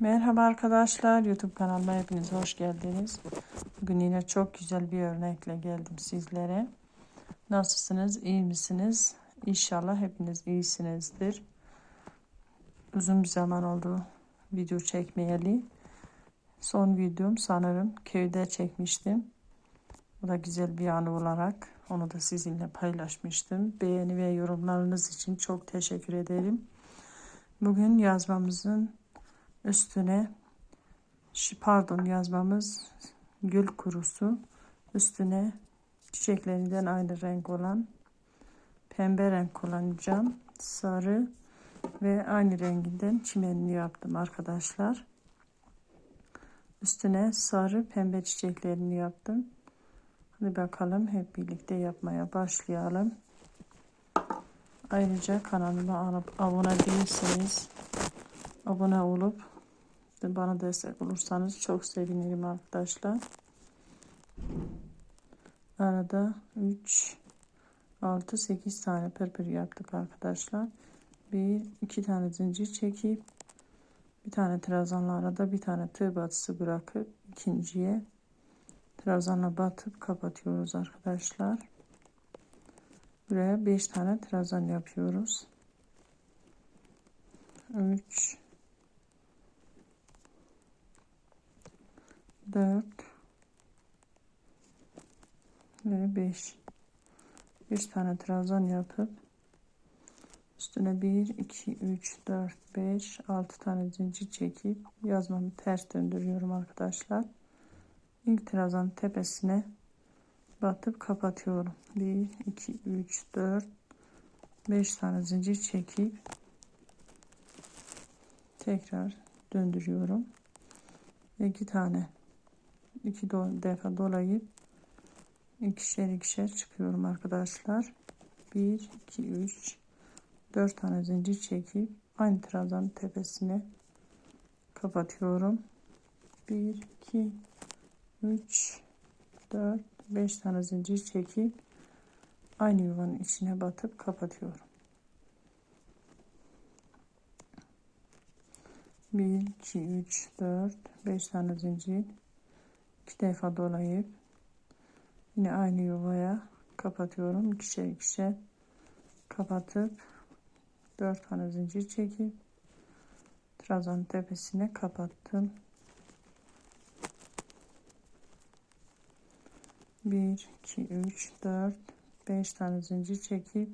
Merhaba arkadaşlar YouTube kanalıma hepiniz hoş geldiniz. Bugün yine çok güzel bir örnekle geldim sizlere. Nasılsınız? iyi misiniz? İnşallah hepiniz iyisinizdir. Uzun bir zaman oldu video çekmeyeli. Son videom sanırım köyde çekmiştim. Bu da güzel bir anı olarak onu da sizinle paylaşmıştım. Beğeni ve yorumlarınız için çok teşekkür ederim. Bugün yazmamızın üstüne pardon yazmamız gül kurusu. Üstüne çiçeklerinden aynı renk olan pembe renk kullanacağım sarı ve aynı renginden çimenini yaptım arkadaşlar. Üstüne sarı pembe çiçeklerini yaptım. Hadi bakalım hep birlikte yapmaya başlayalım. Ayrıca kanalıma abone değilseniz abone olup bana destek olursanız çok sevinirim arkadaşlar. Arada 3 6 8 tane pırpır yaptık arkadaşlar. Bir iki tane zincir çekip bir tane trabzanla arada bir tane tığ batısı bırakıp ikinciye trabzanla batıp kapatıyoruz arkadaşlar. Buraya 5 tane trabzan yapıyoruz. 3 4 ve 5 5 tane trabzan yapıp üstüne 1 2 3 4 5 6 tane zincir çekip yazmamı ters döndürüyorum arkadaşlar. İlk trabzanın tepesine batıp kapatıyorum. 1 2 3 4 5 tane zincir çekip tekrar döndürüyorum. Ve 2 tane iki defa dolayıp ikişer ikişer çıkıyorum arkadaşlar. 1 2 3 4 tane zincir çekip aynı trabzanın tepesine kapatıyorum. 1 2 3 4 5 tane zincir çekip aynı yuvanın içine batıp kapatıyorum. 1 2 3 4 5 tane zincir iki defa dolayıp yine aynı yuvaya kapatıyorum. İkişer ikişer kapatıp dört tane zincir çekip trabzanın tepesine kapattım. 1 2 3 4 5 tane zincir çekip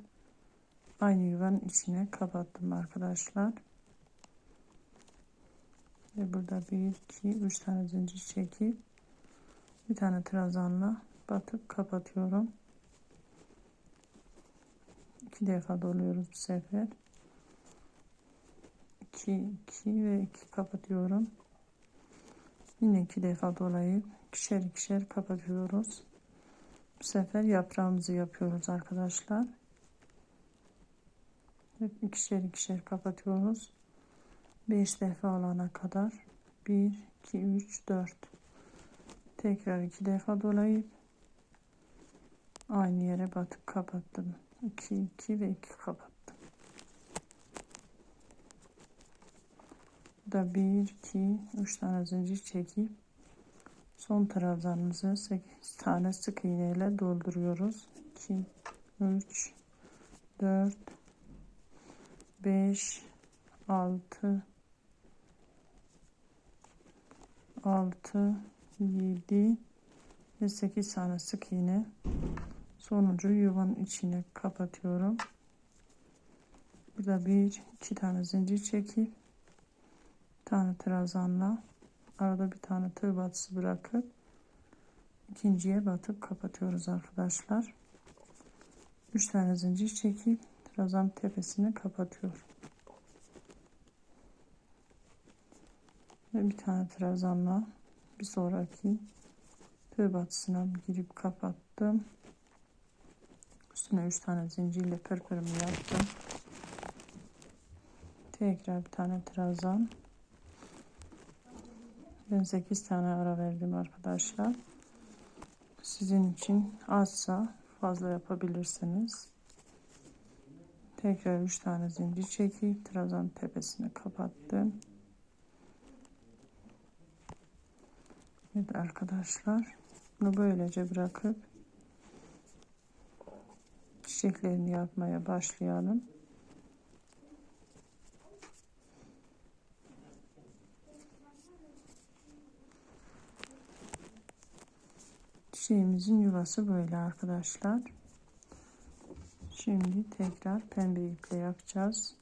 aynı yuvanın içine kapattım arkadaşlar. Ve burada 1 2 3 tane zincir çekip bir tane trabzanla batıp kapatıyorum. İki defa doluyoruz bu sefer. 2 2 ve 2 kapatıyorum. Yine iki defa dolayıp ikişer ikişer kapatıyoruz. Bu sefer yaprağımızı yapıyoruz arkadaşlar. Hep ikişer ikişer kapatıyoruz. 5 defa olana kadar. 1 2 3 4 tekrar iki defa dolayıp aynı yere batıp kapattım. 2 2 ve 2 kapattım. Da 1 2 3 tane zincir çekip son trabzanımızı 8 tane sık iğne ile dolduruyoruz. 2 3 4 5 6 6 7 ve 8 tane sık iğne. Sonuncu yuvanın içine kapatıyorum. Burada bir iki tane zincir çekip tane trabzanla arada bir tane tığ batısı bırakıp ikinciye batıp kapatıyoruz arkadaşlar. 3 tane zincir çekip trabzan tepesini kapatıyorum. Ve bir tane trabzanla bir sonraki tığ girip kapattım. Üstüne 3 tane zincirle pırpırımı yaptım. Tekrar bir tane trabzan ben 8 tane ara verdim arkadaşlar. Sizin için azsa fazla yapabilirsiniz. Tekrar 3 tane zincir çekip trabzan tepesini kapattım Evet arkadaşlar. Bunu böylece bırakıp çiçeklerini yapmaya başlayalım. Çiçeğimizin yuvası böyle arkadaşlar. Şimdi tekrar pembe iple yapacağız.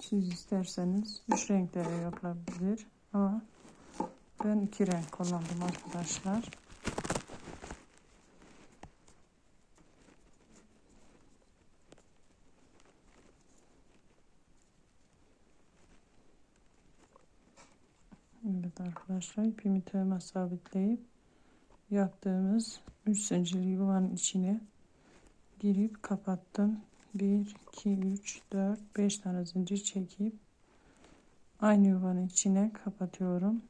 Siz isterseniz üç renklere yapılabilir ama ben iki renk kullandım arkadaşlar. Evet arkadaşlar ipimi tığıma sabitleyip yaptığımız 3 zincirli yuvanın içine girip kapattım. 1 2 3 4 5 tane zincir çekip aynı yuvanın içine kapatıyorum.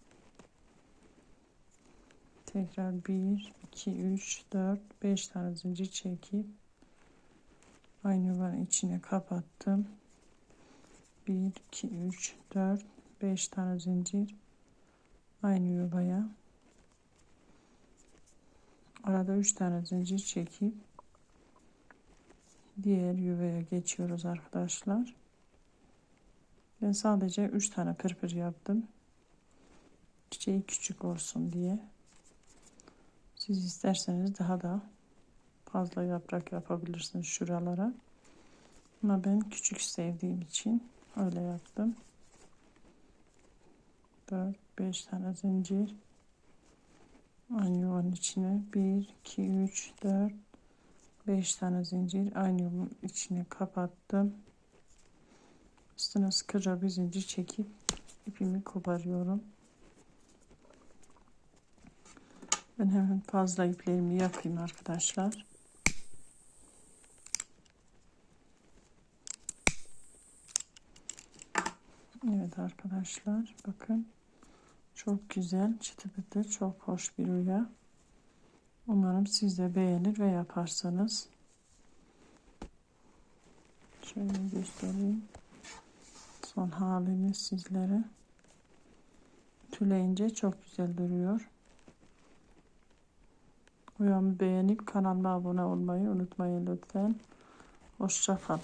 Tekrar 1 2 3 4 5 tane zincir çekip aynı yuvanın içine kapattım. 1 2 3 4 5 tane zincir aynı yuvaya arada 3 tane zincir çekip diğer yuvaya geçiyoruz arkadaşlar. Ben sadece 3 tane pırpır yaptım. Çiçeği küçük olsun diye. Siz isterseniz daha da fazla yaprak yapabilirsiniz şuralara. Ama ben küçük sevdiğim için öyle yaptım. 4 5 tane zincir. Aynı yuvanın içine. 1 2 3 4 5 tane zincir. Aynı yuvanın içine kapattım. Üstüne sıkıca bir zincir çekip ipimi koparıyorum ben hemen fazla iplerimi yakayım arkadaşlar Evet arkadaşlar bakın çok güzel çıtı pıtı çok hoş bir rüya. Umarım siz de beğenir ve yaparsanız. Şöyle göstereyim. Son halini sizlere. Tüleyince çok güzel duruyor. Uyamı beğenip kanalıma abone olmayı unutmayın lütfen. Hoşçakalın.